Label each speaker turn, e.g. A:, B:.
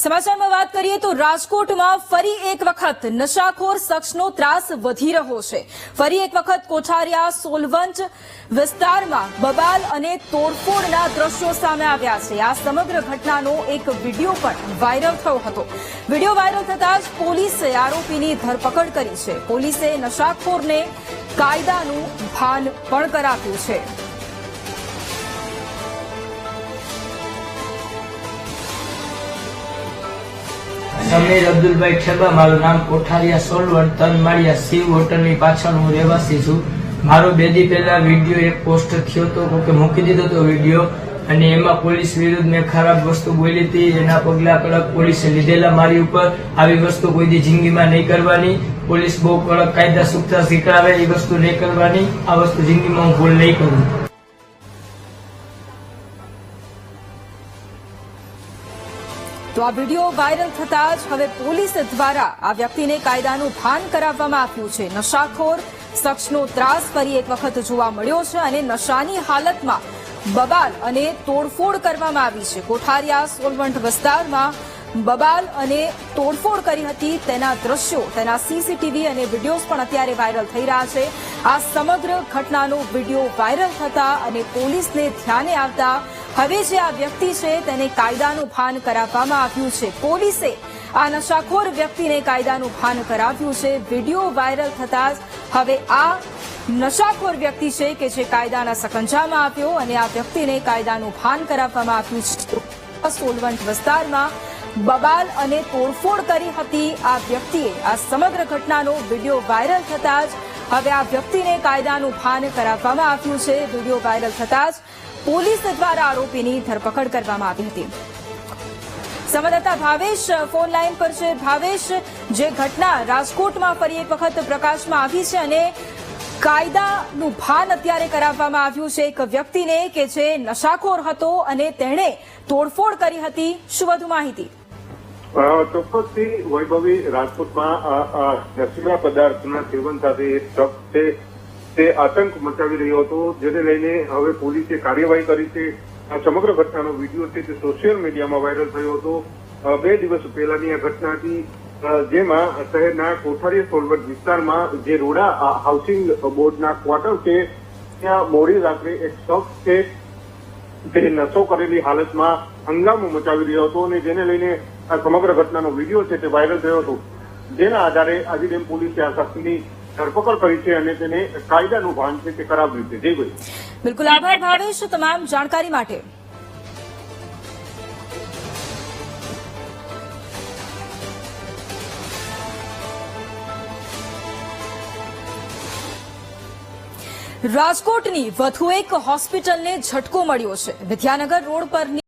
A: સમાચારમાં વાત કરીએ તો રાજકોટમાં ફરી એક વખત નશાખોર શખ્સનો ત્રાસ વધી રહ્યો છે. ફરી એક વખત કોઠારિયા સોલવંચ વિસ્તારમાં બબાલ અને તોડફોડના દ્રશ્યો સામે આવ્યા છે. આ સમગ્ર ઘટનાનો એક વીડિયો પણ વાયરલ થયો હતો. વીડિયો વાયરલ થતા જ પોલીસે આરોપીની ધરપકડ કરી છે. પોલીસે નશાખોરને કાયદાનું ભાન પણ કરાવ્યું છે.
B: સમીર અબ્દુલભાઈ ઠેબા, મારું નામ કોઠારિયા સોલવણ તનમાળિયા શિવ હોટલની પાછળ હું રહેવાસી છું. મારો બે દી પહેલા વીડિયો એક પોસ્ટ થયો હતો કે મૂકી દીધો હતો વીડિયો, અને એમાં પોલીસ વિરુદ્ધ મેં ખરાબ વસ્તુ બોલી હતી. એના પગલા કડક પોલીસે લીધેલા મારી ઉપર. આવી વસ્તુ કોઈ જિંદગીમાં નહીં કરવાની. પોલીસ બહુ કડક કાયદા સુખતા શીખડાવે, એ વસ્તુ નહીં કરવાની. આ વસ્તુ જિંદગીમાં હું ભૂલ નહીં કરું.
A: તો આ વીડિયો વાયરલ થતા જ હવે પોલીસ દ્વારા આ વ્યક્તિને કાયદાનું ભાન કરાવવામાં આવ્યું છે. નશાખોર શખ્સનો ત્રાસ ફરી એક વખત જોવા મળ્યો છે અને નશાની હાલતમાં બબાલ અને તોડફોડ કરવામાં આવી છે. કોઠારિયા સોલવંટ વિસ્તારમાં બબાલ અને તોડફોડ કરી હતી તેના દ્રશ્યો, તેના સીસીટીવી અને વિડીયોઝ પણ અત્યારે વાયરલ થઈ રહ્યા છે. આ સમગ્ર ઘટનાનો વીડિયો વાયરલ થતા અને પોલીસને ધ્યાને આવતા હવે જે આ વ્યક્તિ છે, તેને કાયદાનું ભાન કરાવવામાં આવ્યું છે. પોલીસે આ નશાખોર વ્યક્તિને કાયદાનું ભાન કરાવ્યું છે. વીડિયો વાયરલ થતા હવે આ નશાખોર વ્યક્તિ છે કે જે કાયદાના સકંજામાં આવ્યો અને આ વ્યક્તિને કાયદાનું ભાન કરાવવામાં આવ્યું છે. સોલવંત વિસ્તારમાં બબાલ અને તોડફોડ કરી હતી આ વ્યક્તિએ. આ સમગ્ર ઘટનાનો વીડિયો વાયરલ થતા જ હવે આ વ્યક્તિને કાયદાનું ભાન કરાવવામાં આવ્યું છે. વીડિયો વાયરલ થતા જ પોલીસ દ્વારા આરોપીની ધરપકડ કરવામાં આવી હતી. સંવાદદાતા ભાવેશ ફોન લાઈન પર છે. ભાવેશ, જે ઘટના રાજકોટમાં ફરી એક વખત પ્રકાશમાં આવી છે અને કાયદાનું ભાન અત્યારે કરાવવામાં આવ્યું છે. એક વ્યક્તિને કે જે નશાખોર હતો અને તેણે તોડફોડ કરી હતી. શું વધુ માહિતી?
C: ચોક્કસથી વૈભવી રાજકોટમાં નશીલા પદાર્થના સેવન સાથે એક શખ્સ છે. તે આતંક મચાવી રહ્યો હતો, જેને લઈને હવે પોલીસે કાર્યવાહી કરી છે. આ સમગ્ર ઘટનાનો વીડિયો છે તે સોશિયલ મીડિયામાં વાયરલ થયો હતો. બે દિવસ પહેલાની આ ઘટના હતી જેમાં શહેરના કોઠારી સોલવટ વિસ્તારમાં જે રોડા હાઉસિંગ બોર્ડના ક્વાર્ટર છે, ત્યાં મોડી રાત્રે એક શખ્સ છે તે નશો કરેલી હાલતમાં હંગામો મચાવી રહ્યો હતો અને જેને લઈને આ સમગ્ર ઘટનાનો વીડિયો છે તે વાયરલ થયો હતો. જેના આધારે આજીડેમ પોલીસે આ શખ્સની ધરપકડ કરી છે અને તેને કાયદાનું ભાન છે તે કરાવ્યું છે. જય ભાઈ
A: બિલકુલ આભાર ભાવેશ તમામ જાણકારી માટે. રાજકોટની વધુ એક હોસ્પિટલને ઝટકો મળ્યો છે. વિદ્યાનગર રોડ પરની